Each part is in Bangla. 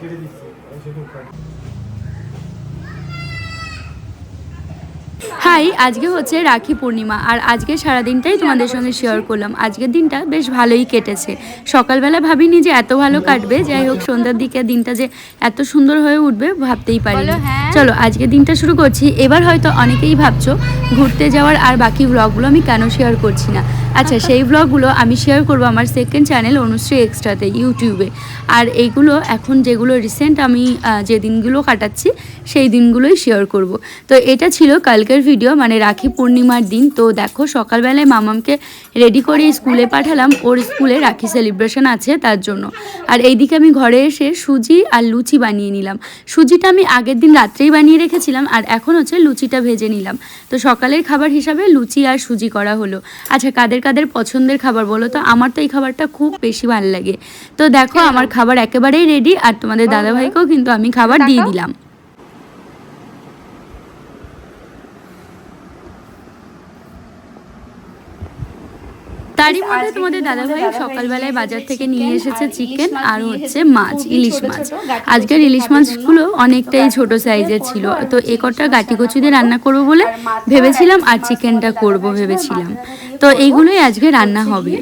কেটে দিচ্ছে। হাই আজকে হচ্ছে রাখি পূর্ণিমা আর আজকে সারাদিনটাই তোমাদের সঙ্গে শেয়ার করলাম। আজকের দিনটা বেশ ভালোই কেটেছে। সকালবেলা ভাবিনি যে এত ভালো কাটবে যাই হোক সন্ধ্যার দিকে দিনটা যে এত সুন্দর হয়ে উঠবে ভাবতেই পারি চলো আজকে দিনটা শুরু করছি। এবার হয়তো অনেকেই ভাবছ ঘুরতে যাওয়ার আর বাকি ব্লগগুলো আমি কেন শেয়ার করছি না? আচ্ছা সেই ব্লগগুলো আমি শেয়ার করব আমার সেকেন্ড চ্যানেল অনুশ্রী এক্সট্রাতে ইউটিউবে আর এইগুলো এখন যেগুলো রিসেন্ট আমি যে দিনগুলো কাটাচ্ছি, সেই দিনগুলোই শেয়ার করব। তো এটা ছিল কালকের ভিডিও মানে রাখি পূর্ণিমার দিন। তো দেখো, সকালবেলায় মামামকে রেডি করে স্কুলে পাঠালাম। ওর স্কুলে রাখি সেলিব্রেশন আছে তার জন্য। আর এইদিকে আমি ঘরে এসে সুজি আর লুচি বানিয়ে নিলাম। সুজিটা আমি আগের দিন রাত্রেই বানিয়ে রেখেছিলাম, আর এখন হচ্ছে লুচিটা ভেজে নিলাম। তো সকালের খাবার হিসাবে লুচি আর সুজি করা হলো। আচ্ছা কাদের কাদের পছন্দের খাবার বলো তো? আমার তো এই খাবারটা খুব বেশি ভালো লাগে। তো দেখো আমার খাবার একেবারেই রেডি আর তোমাদের দাদাভাইকেও কিন্তু আমি খাবার দিয়ে দিলাম। তারই মধ্যে তোমাদের দাদাভাই সকালবেলায় বাজার থেকে নিয়ে এসেছে চিকেন আর হচ্ছে মাছ ইলিশ মাছ। আজকের ইলিশ মাছগুলো অনেকটাই ছোট সাইজের ছিল। তো একটা গাটি কচু দিয়ে রান্না করব বলে ভেবেছিলাম আর চিকেনটা করব ভেবেছিলাম। তো এইগুলোই আজকে রান্না হবে।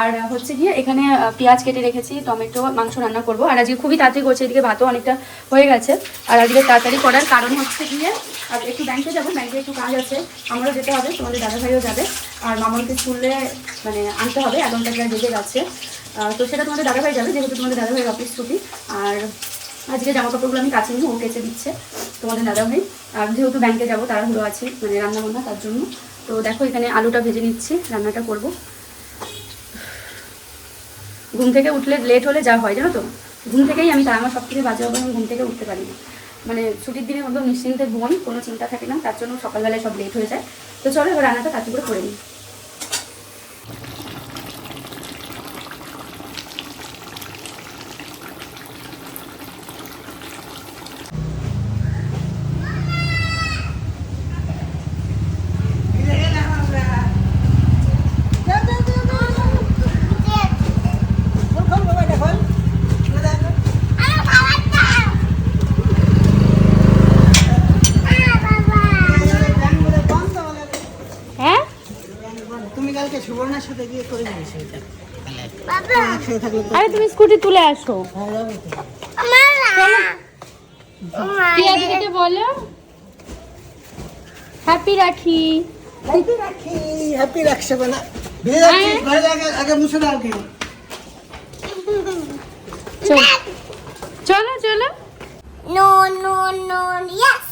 আর হচ্ছে গিয়ে এখানে পেঁয়াজ কেটে রেখেছি টমেটো মাংস রান্না করব। আর আজকে খুবই তাড়াতাড়ি করছে এদিকে ভাতও অনেকটা হয়ে গেছে। আর আজকে তাড়াতাড়ি করার কারণ হচ্ছে গিয়ে আর একটু ব্যাংকে যাব ব্যাংকে একটু কাজ আছে আমারও যেতে হবে তোমাদের দাদাভাইও যাবে। আর মামাকে স্কুলে মানে আনতে হবে এগারোটা প্রায় গেছে। আহ, তো সেটা তোমাদের দাদাভাই যাবে যেহেতু তোমাদের দাদাভাইয়ের অফিস ছুটি। আর আজকে জামা কাপড়গুলো আমি কাছে নিয়ে ও কেচে দিচ্ছে তোমাদের দাদাভাই। আর যেহেতু ব্যাংকে যাব তাড়াহুড়ো আছে মানে রান্না বান্না তার জন্য। তো দেখো এখানে আলুটা ভেজে নিচ্ছি রান্নাটা করব। ঘুম থেকে উঠলে লেট হলে যা হয়, জানো তো? ঘুম থেকেই আমি তাই আমার সব থেকে বাজে হবে আমি ঘুম থেকে উঠতে পারি না মানে ছুটির দিনে একদম নিশ্চিন্তে ঘুমাই কোনো চিন্তা থাকে না, তার জন্য সকালবেলায় সব লেট হয়ে যায়। তো চলো এবার রান্নাটা তাড়াতাড়ি করে করে নিই হ্যাঁ তুমি কালকে সুবর্ণার সাথে গিয়ে করে থাকলে তো আরে তুমি স্কুটি তুলে আসো। বলো? হ্যাপি রাখি হ্যাপি রাখি হ্যাপি রাখছে বলা আগে মুছে দাও কি চলো। চলো চলো। No, no, no, yes.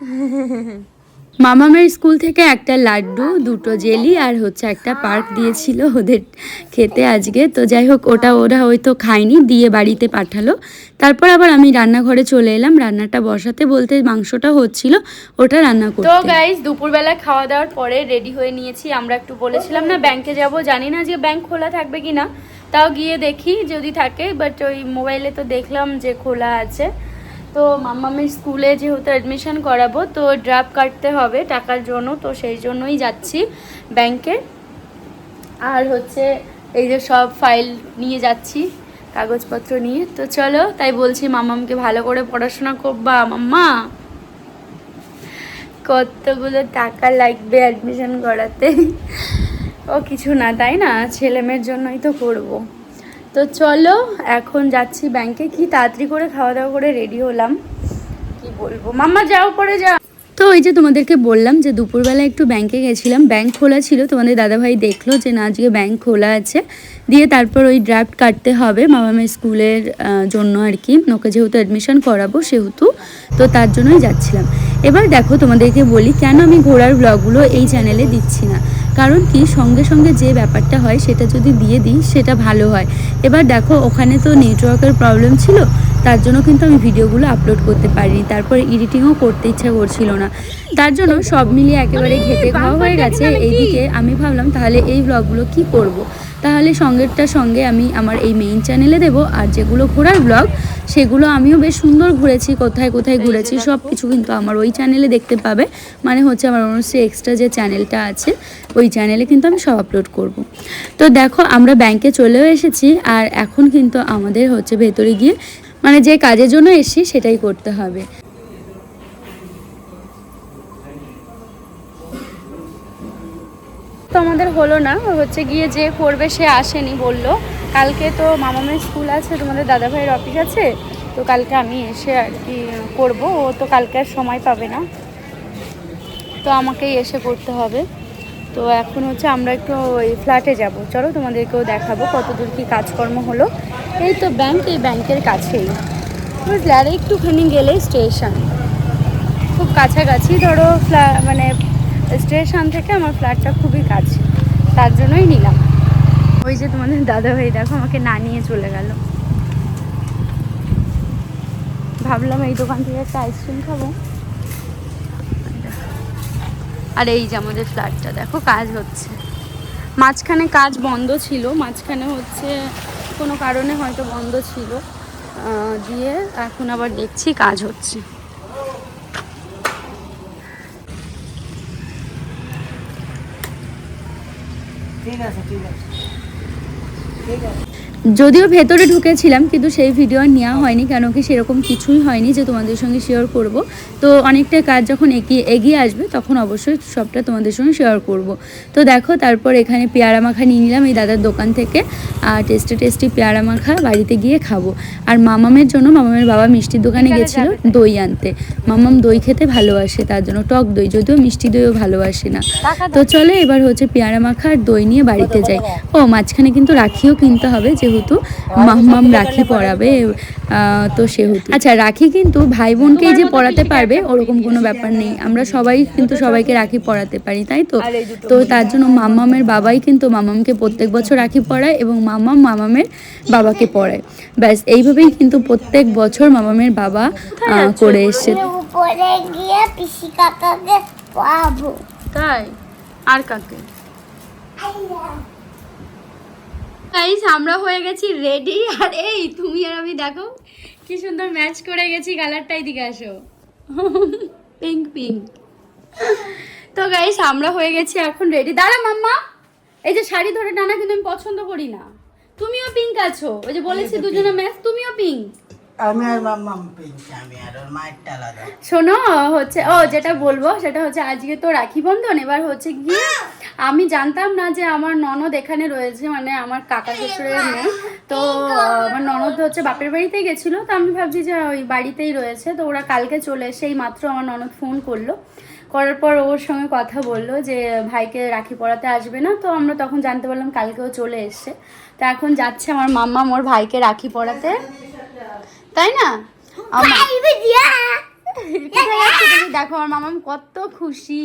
মামামের স্কুল থেকে একটা লাড্ডু দুটো জেলি আর হচ্ছে একটা পার্ক দিয়েছিল ওদের খেতে আজকে। তো যাই হোক ওটা ওরা হয়তো খায়নি দিয়ে বাড়িতে পাঠালো। তারপর আবার আমি রান্নাঘরে চলে এলাম রান্নাটা বসাতে বলতে মাংসটা হচ্ছিল ওটা রান্না করতে। তো গাইজ দুপুরবেলা খাওয়া দাওয়ার পরে রেডি হয়ে নিয়েছি আমরা একটু বলেছিলাম না ব্যাংকে যাব জানি না যে ব্যাংক খোলা থাকবে কি না তাও গিয়ে দেখি যদি থাকে বাট ওই মোবাইলে তো দেখলাম যে খোলা আছে। তো মাম্মামের স্কুলে যেহেতু অ্যাডমিশন করাবো, তো ড্রাফট কাটতে হবে টাকার জন্য, তো সেই জন্যই যাচ্ছি ব্যাংকে। আর হচ্ছে এই যে সব ফাইল নিয়ে যাচ্ছি, কাগজপত্র নিয়ে। তো চলো, তাই বলছি মামামকে ভালো করে পড়াশোনা করবা, মাম্মা। কতগুলো টাকা লাগবে অ্যাডমিশন করাতে? ও কিছু না, তাই না? ছেলে মেয়ের জন্যই তো করব। তো চলো, এখন যাচ্ছি ব্যাংকে কি তাড়াতাড়ি করে খাওয়া দাওয়া করে রেডি হলাম। কি বলব? মাম্মা, যাও, পরে যাও। তো ওই যে তোমাদেরকে বললাম যে দুপুরবেলা একটু ব্যাংকে গেছিলাম। ব্যাংক খোলা ছিল, তোমাদের দাদাভাই দেখল যে না, আজকে ব্যাংক খোলা আছে। দিয়ে তারপর ওই ড্রাফট কাটতে হবে মামা মামামের স্কুলের জন্য আর কি। ওকে যেহেতু অ্যাডমিশন করাবো সেহেতু, তো তার জন্যই যাচ্ছিলাম। এবার দেখো তোমাদেরকে বলি কেন আমি ঘোরার ব্লগগুলো এই চ্যানেলে দিচ্ছি না। কারণ কি? সঙ্গে সঙ্গে যে ব্যাপারটা হয় সেটা যদি দিয়ে দিই সেটা ভালো হয়। এবার দেখো ওখানে তো নেটওয়ার্কের প্রবলেম ছিল, তার জন্য কিন্তু আমি ভিডিওগুলো আপলোড করতে পারিনি। তারপর এডিটিংও করতে ইচ্ছা করছিল না। তার জন্য সব মিলিয়ে একেবারে ঘেটে খাওয়া হয়ে গেছে। এইদিকে আমি ভাবলাম তাহলে এই ব্লগগুলো কি করব। তাহলে সঙ্গেরটার সঙ্গে আমি আমার এই মেইন চ্যানেলে দেবো। আর যেগুলো ঘোরার ব্লগ সেগুলো আমিও বেশ সুন্দর ঘুরেছি, কোথায় কোথায় ঘুরেছি, সব কিছু কিন্তু আমার ওই চ্যানেলে দেখতে পাবে। মানে হচ্ছে আমার অনুশ্রী এক্সট্রা যে চ্যানেলটা আছে, ওই চ্যানেলে কিন্তু আমি সব আপলোড করব। তো দেখো, আমরা ব্যাংকে চলেও এসেছি, আর এখন কিন্তু আমাদের হচ্ছে ভেতরে গিয়ে মানে যে কাজের জন্য এসেছি, সেটাই করতে হবে। তো আমাদের হলো না, হচ্ছে গিয়ে যে করবে সে আসেনি বলল। কালকে তো মামামের স্কুল আছে, তোমাদের দাদা ভাইয়ের অফিস আছে, তো কালকে আমি এসে আর কি করব, ও তো কালকে আর সময় পাবে না। তো আমাকেই এসে করতে হবে। তো এখন হচ্ছে আমরা একটু ওই ফ্ল্যাটে যাব। চলো তোমাদেরকেও দেখাবো কতদূর কি কাজকর্ম হলো। এই তো ব্যাংক এই ব্যাংকের কাছেই। বুঝলে আর একটুখানি গেলে স্টেশন খুব কাছাকাছি ধরো ফ্ল্যা মানে স্টেশন থেকে আমার ফ্ল্যাটটা খুবই কাছে, তার জন্যই নিলাম। ওই যে তোমাদের দাদা ভাই দেখো আমাকে না নিয়ে চলে গেল। ভাবলাম এই দোকান থেকে একটা আইসক্রিম খাব। আর এই যে আমাদের ফ্ল্যাটটা, দেখো কাজ হচ্ছে। মাঝখানে কাজ বন্ধ ছিল, মাঝখানে হচ্ছে কোনো কারণে হয়তো বন্ধ ছিল। দিয়ে এখন আবার দেখছি কাজ হচ্ছে। ঠিক আছে ঠিক আছে ঠিক আছে যদিও ভেতরে ঢুকেছিলাম কিন্তু সেই ভিডিও আর নেওয়া হয়নি কেন কি সেরকম কিছুই হয়নি যে তোমাদের সঙ্গে শেয়ার করব। তো অনেকটা কাজ যখন এগিয়ে এগিয়ে আসবে তখন অবশ্যই সবটা তোমাদের সঙ্গে শেয়ার করব। তো দেখো তারপর এখানে পেয়ারা মাখা নিয়ে নিলাম এই দাদার দোকান থেকে আর টেস্টি টেস্টি পেয়ারা মাখা বাড়িতে গিয়ে খাব। আর মামামের জন্য মামামের বাবা মিষ্টির দোকানে গেছিল দই আনতে। মামাম দই খেতে ভালোবাসে তার জন্য টক দই যদিও মিষ্টি দইও ভালোবাসে না। তো চলে এবার হচ্ছে পেয়ারা মাখা আর দই নিয়ে বাড়িতে যাই। ও মাঝখানে কিন্তু রাখিও কিনতে হবে যেহেতু মাম্মাম রাখি পরাবে আহ, তো সেহেতু। আচ্ছা রাখি কিন্তু ভাই বোনকেই যে পড়াতে পারবে ওরকম কোনো ব্যাপার নেই। আমরা সবাই কিন্তু সবাইকে রাখি পড়াতে পারি তাই তো? তো তার জন্য মাম্মামের বাবাই কিন্তু মামামকে প্রত্যেক বছর রাখি পড়ায় এবং মামাম মামামের বাবাকে পড়ায়। ব্যাস এইভাবেই কিন্তু প্রত্যেক বছর মামামের বাবা আহ, করে এসছে। উপরে গিয়ে পিসি কাকাকে পাবো তাই? আর কাকে? গাইস আমরা হয়ে গেছি রেডি আর এই তুমি আর আমি দেখো কি সুন্দর ম্যাচ করে গেছি কালারটা এদিকে আসো। পিঙ্ক পিঙ্ক তো গাইস আমরা হয়ে গেছি এখন রেডি দাঁড়া মাম্মা এই যে শাড়ি ধরে টানা কিন্তু আমি পছন্দ করি না। তুমিও পিঙ্ক আছো। ওই যে বলেছি দুজনে ম্যাচ তুমিও পিঙ্ক আমি শোনো, হচ্ছে, ও যেটা বলব সেটা হচ্ছে আজকে তো রাখি বন্ধন, এবার হচ্ছে গিয়ে আমি জানতাম না যে আমার ননদ এখানে রয়েছে মানে আমার কাকা শ্বশুরের মেয়ে। তো, আমার ননদ হচ্ছে বাপের বাড়িতে গেছিল, তো আমি ভাবছি যে ওই বাড়িতেই রয়েছে, তো ওরা কালকে চলে এসেই মাত্র আমার ননদ ফোন করল। করার পর ওর সঙ্গে কথা বলল যে ভাইকে রাখি পড়াতে আসবে না, তো আমরা তখন জানতে পারলাম কালকেও চলে এসছে। তো এখন যাচ্ছে আমার মাম্মা, মোর ভাইকে রাখি পড়াতে। তাই না? তুমি? দেখো আমার মামাম কত খুশি।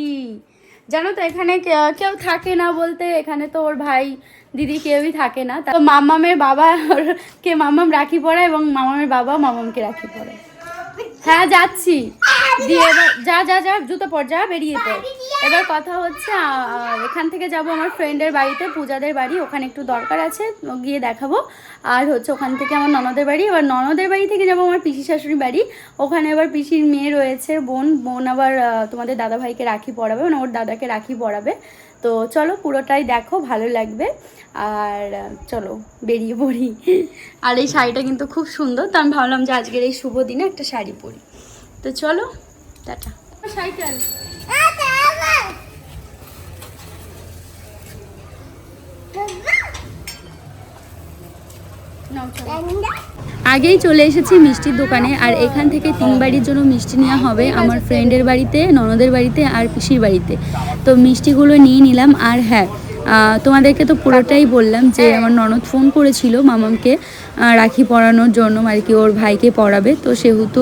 জানো তো এখানে কেউ থাকে না বলতে এখানে তো ওর ভাই দিদি কেউই থাকে না। তো মামামের বাবা ওর- কে মামাম রাখি পড়ায় এবং মামামের বাবা মামামকে রাখি পড়ায়। হ্যাঁ যাচ্ছি। দিয়ে এবার যা যা যা জুতো পর যা বেরিয়ে পড়। এবার কথা হচ্ছে এখান থেকে যাব আমার ফ্রেন্ডের বাড়িতে পূজাদের বাড়ি ওখানে একটু দরকার আছে গিয়ে দেখাবো। আর হচ্ছে ওখান থেকে আমার ননদের বাড়ি এবার ননদের বাড়ি থেকে যাব আমার পিসি শাশুড়ি বাড়ি। ওখানে আবার পিসির মেয়ে রয়েছে বোন বোন আবার তোমাদের দাদা ভাইকে রাখি পরাবে মানে ওর দাদাকে রাখি পরাবে। তো চলো পুরোটাই দেখো, ভালো লাগবে। আর চলো, বেরিয়ে পড়ি। আর এই শাড়িটা কিন্তু খুব সুন্দর, তো আমি ভাবলাম যে আজকের এই শুভ দিনে একটা শাড়ি পরি। তো চলো, টাটা। নাও, চলো। আগেই চলে এসেছি মিষ্টির দোকানে, আর এখান থেকে তিন বাড়ির জন্য মিষ্টি নেওয়া হবে আমার ফ্রেন্ডের বাড়িতে, ননদের বাড়িতে আর পিসির বাড়িতে। তো মিষ্টিগুলো নিয়ে নিলাম, আর হ্যাঁ তোমাদেরকে তো পুরোটাই বললাম যে আমার ননদ ফোন করেছিল মামামকে রাখি পরানোর জন্য আর কি ওর ভাইকে পড়াবে তো সেহেতু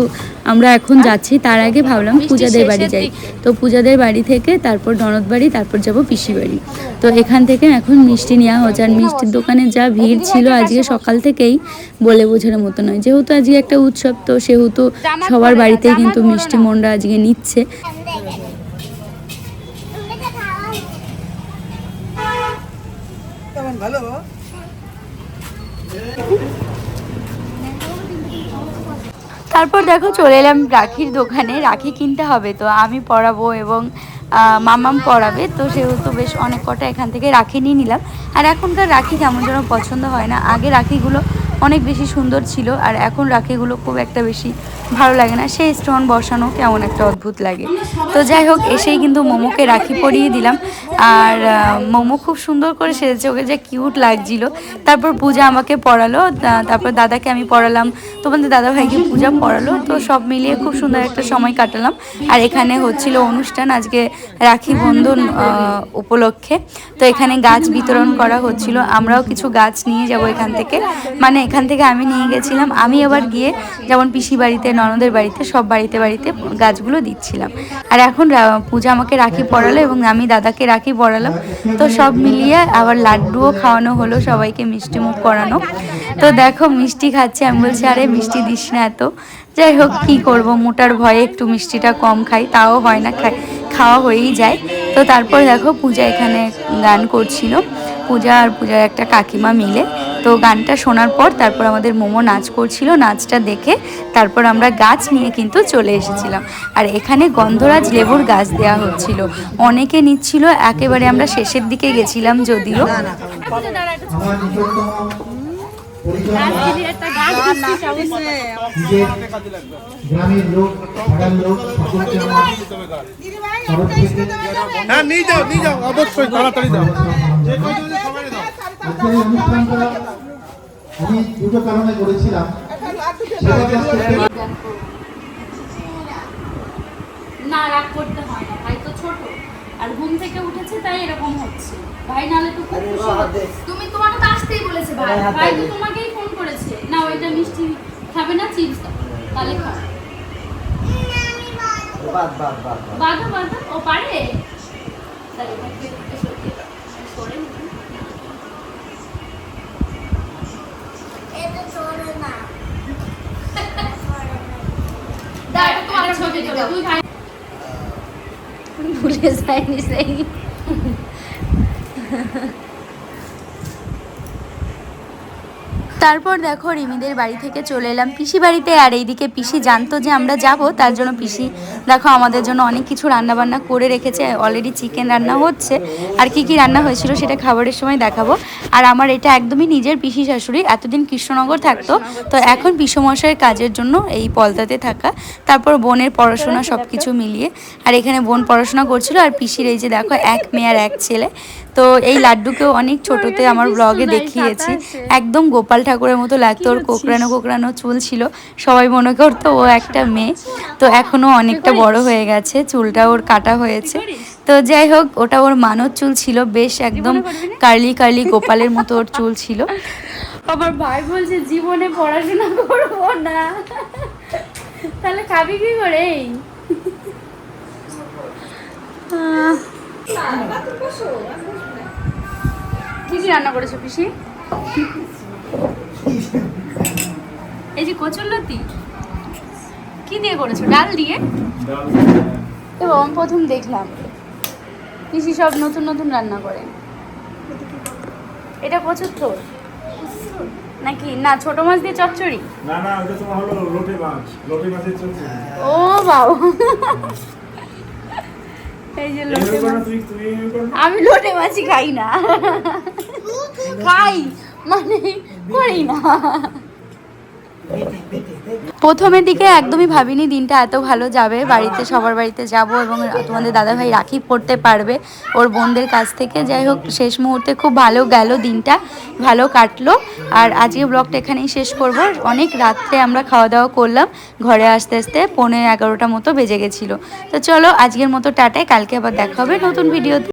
আমরা এখন যাচ্ছি। তার আগে ভাবলাম পূজাদের বাড়ি যাই। তো পূজাদের বাড়ি থেকে তারপর ননদ বাড়ি তারপর যাব পিসি বাড়ি। তো এখান থেকে এখন মিষ্টি নেওয়া হচ্ছে। আর মিষ্টির দোকানে যা ভিড় ছিল আজকে সকাল থেকেই বলে বোঝানোর মতো নয়। যেহেতু আজকে একটা উৎসব তো সেহেতু সবার বাড়িতেই কিন্তু মিষ্টি মন্ডা আজকে নিচ্ছে। ভালো? তারপর দেখো চলে এলাম রাখির দোকানে। রাখি কিনতে হবে, তো আমি পড়াবো এবং মামাম পড়াবে তো সেহেতু বেশ অনেক কটা এখান থেকে রাখি নিয়ে নিলাম। আর এখনকার রাখি কেমন যেন পছন্দ হয় না। আগে রাখিগুলো অনেক বেশি সুন্দর ছিল আর এখন রাখিগুলো খুব একটা বেশি ভালো লাগে না। সেই স্টোন বসানো কেমন একটা অদ্ভুত লাগে। তো যাই হোক, এসেই কিন্তু মোমোকে রাখি পরিয়ে দিলাম। আর মোমো খুব সুন্দর করে সেরেছে ওকে যে কিউট লাগছিল। তারপর পূজা আমাকে পড়ালো তারপর দাদাকে আমি পড়ালাম। তোমাদের দাদা ভাইকে পূজা পড়ালো, তো সব মিলিয়ে খুব সুন্দর একটা সময় কাটালাম। আর এখানে হচ্ছিল অনুষ্ঠান আজকে রাখি বন্ধন উপলক্ষে। তো এখানে গাছ বিতরণ করা হচ্ছিল। আমরাও কিছু গাছ নিয়ে যাব এখান থেকে। মানে এখান থেকে আমি নিয়ে গেছিলাম। আমি আবার গিয়ে যেমন পিসি বাড়িতে, ননদের বাড়িতে, সব বাড়িতে বাড়িতে গাছগুলো দিচ্ছিলাম। আর এখন পূজা আমাকে রাখি পড়ালো এবং আমি দাদাকে রাখি পড়ালাম। তো সব মিলিয়ে আবার লাড্ডুও খাওয়ানো হলো, সবাইকে মিষ্টি মুখ করানো তো দেখো, মিষ্টি খাচ্ছে। আমি বলছি, আরে, মিষ্টি দিস না এত। যাই হোক, কী করব? মোটার ভয়ে একটু মিষ্টিটা কম খাই, তাও হয় না খাওয়া হয়েই যায়। তো তারপর দেখো, পূজা এখানে গান করছিল। পূজা আর পূজার একটা কাকিমা মিলে। তো গানটা শোনার পর তারপর আমাদের মোমো নাচ করছিল, নাচটা দেখে তারপর আমরা গাছ নিয়ে কিন্তু চলে এসেছিলাম। আর এখানে গন্ধরাজ লেবুর গাছ দেওয়া হচ্ছিল। অনেকে নিচ্ছিল, একেবারে আমরা শেষের দিকে গেছিলাম যদিও। গ্রামের লোক পাড়ার লোক হ্যাঁ নিয়ে যাও নিয়ে যাও, অবশ্যই, তাড়াতাড়ি যাও। আজকের অনুষ্ঠানটা আমি দুটো কারণে করেছিলাম না, রাগ করতে হয় না। ভাই তো ছোট। আর ঘুম থেকে উঠেছে, তাই এরকম হচ্ছে। ভাই নালে তো খুব খুশি। তুমি তোমাকে তো আসতেই বলেছে ভাই। ভাই তো তোমাকেই ফোন করেছে। না ওইটা মিষ্টি খাবে না চিপস তাহলে খাও বাধা বাধা। ও পারে? তাহলে ভুলে যায়নি সেই। তারপর দেখো রিমিদের বাড়ি থেকে চলে এলাম পিসি বাড়িতে, আর এইদিকে পিসি জানতো যে আমরা যাব, তার জন্য পিসি দেখো আমাদের জন্য অনেক কিছু রান্না বান্না করে রেখেছে অলরেডি চিকেন রান্না হচ্ছে, আর কি কি রান্না হয়েছিল সেটা খাবারের সময় দেখাবো। আর আমার এটা একদমই নিজের পিসি শাশুড়ি, এতদিন কৃষ্ণনগর থাকতো, তো এখন পিসমশাইয়ের কাজের জন্য এই পলতাতে থাকা, তারপর বোনের পড়াশোনা সব কিছু মিলিয়ে, আর এখানে বোন পড়াশোনা করছিল, আর পিসির এই যে দেখো এক মেয়ে আর এক ছেলে তো এই লাড্ডুকেও অনেক ছোটতে আমার ব্লগে দেখিয়েছি। একদম গোপাল ঠাকুরের মতো লাগতো ওর কোকড়ানো কোকড়ানো চুল ছিল। সবাই মনে করতো ও একটা মেয়ে। তো এখনও অনেকটা বড় হয়ে গেছে চুলটা ওর কাটা হয়েছে। তো যাই হোক ওটা ওর মানব চুল ছিল বেশ একদম কার্লি কার্লি গোপালের মতো ওর চুল ছিল। আমার ভাই বলছে জীবনে পড়াশোনা করব না। তাহলে খাবি কি করে কি কি রান্না করেছ পিসি? এই যে কচুরলতি কি দিয়ে করেছ? ডাল দিয়ে? এবং প্রথম দেখলাম পিসি সব নতুন নতুন রান্না করে। এটা কচুর থোর? নাকি? না ছোট মাছ দিয়ে চচ্চড়ি? না না ওটা তোমার হলো লোটে মাছ লোটে মাছের চলছে ও বাবা। এই যে মাছ। আমি লোটে মাছই খাই না। খাই মানে করি না। প্রথমের দিকে একদমই ভাবিনি দিনটা এত ভালো যাবে। বাড়িতে, সবার বাড়িতে যাব এবং তোমাদের দাদাভাই রাখি পড়তে পারবে ওর বোনদের কাছ থেকে। যাই হোক, শেষ মুহূর্তে খুব ভালো গেল দিনটা, ভালো কাটলো। আর আজকে ব্লগটা এখানেই শেষ করব। অনেক রাত্রে আমরা খাওয়া দাওয়া করলাম, ঘরে আসতে আসতে পৌনে এগারোটা মতো বেজে গেছিল। তো চলো, আজকের মতো টাটায়, কালকে আবার দেখা হবে নতুন ভিডিও